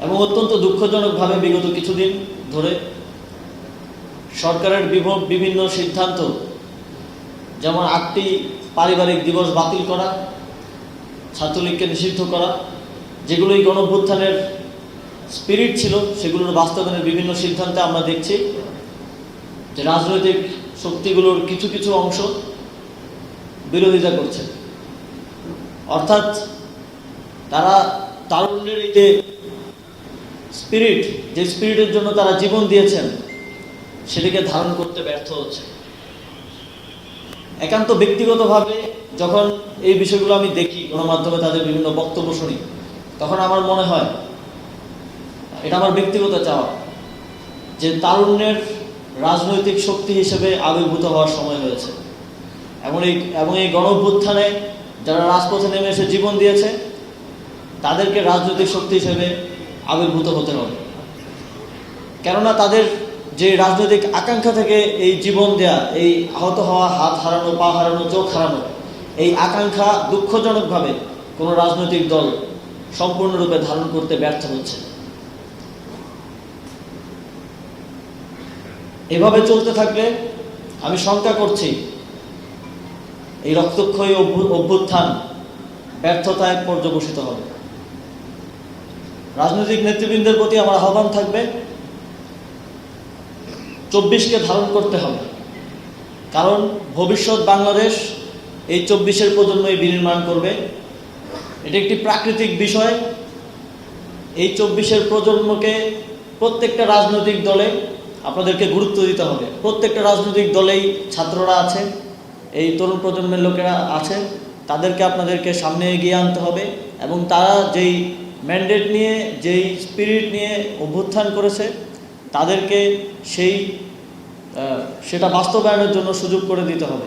এবং অত্যন্ত দুঃখজনকভাবে বিগত কিছুদিন ধরে সরকারের বিভ- বিভিন্ন সিদ্ধান্ত, যেমন আটটি পারিবারিক দিবস বাতিল করা, ছাত্রলীগকে নিষিদ্ধ করা যেগুলো এই গণভ্যুত্থানের স্পিরিট ছিল, সেগুলোর বাস্তবায়নের বিভিন্ন সিদ্ধান্তে আমরা দেখছি যে রাজনৈতিক শক্তিগুলোর কিছু কিছু অংশ বিরোধিতা করছে। অর্থাৎ তারা তারুণ্যের এই যে স্পিরিট যে স্পিরিটের জন্য তারা জীবন দিয়েছেন, সেটিকে ধারণ করতে ব্যর্থ হচ্ছে। একান্ত ব্যক্তিগতভাবে যখন এই বিষয়গুলো আমি দেখি, গণমাধ্যমে তাদের বিভিন্ন বক্তব্য শুনি, তখন আমার মনে হয়, এটা আমার ব্যক্তিগত চাওয়া, যে তারুণ্যের রাজনৈতিক শক্তি হিসেবে আবির্ভূত হওয়ার সময় হয়েছে। এবং এই এবং এই গণভ্যুত্থানে যারা রাজপথে নেমে এসে জীবন দিয়েছে, তাদেরকে রাজনৈতিক শক্তি হিসেবে আবির্ভূত হতে হবে। কেননা তাদের যে রাজনৈতিক আকাঙ্ক্ষা থেকে এই জীবন দেয়া, এই আহত হওয়া, হাত হারানো, পা হারানো, চোখ হারানো, এই আকাঙ্ক্ষা দুঃখজনকভাবে কোনো রাজনৈতিক দল সম্পূর্ণরূপে ধারণ করতে ব্যর্থ হচ্ছে। এভাবে চলতে থাকলে আমি শঙ্কা করছি, এই রক্তক্ষয়ী অভ্যু- অভ্যুত্থান ব্যর্থতায় পর্যবসিত হবে। রাজনৈতিক নেতৃবৃন্দের প্রতি আমার আহ্বান থাকবে, চব্বিশকে ধারণ করতে হবে। কারণ ভবিষ্যৎ বাংলাদেশ এই চব্বিশের প্রজন্মই বিনির্মাণ করবে। এটি একটি প্রাকৃতিক বিষয়। এই চব্বিশের প্রজন্মকে প্রত্যেকটা রাজনৈতিক দলে আপনাদেরকে গুরুত্ব দিতে হবে। প্রত্যেকটা রাজনৈতিক দলেই ছাত্ররা আছে, এই তরুণ প্রজন্মের লোকেরা আছে। তাদেরকে আপনাদেরকে সামনে এগিয়ে আনতে হবে এবং তারা যেই ম্যান্ডেট নিয়ে, যেই স্পিরিট নিয়ে অভ্যুত্থান করেছে, তাদেরকে সেই সেটা বাস্তবায়নের জন্য সুযোগ করে দিতে হবে।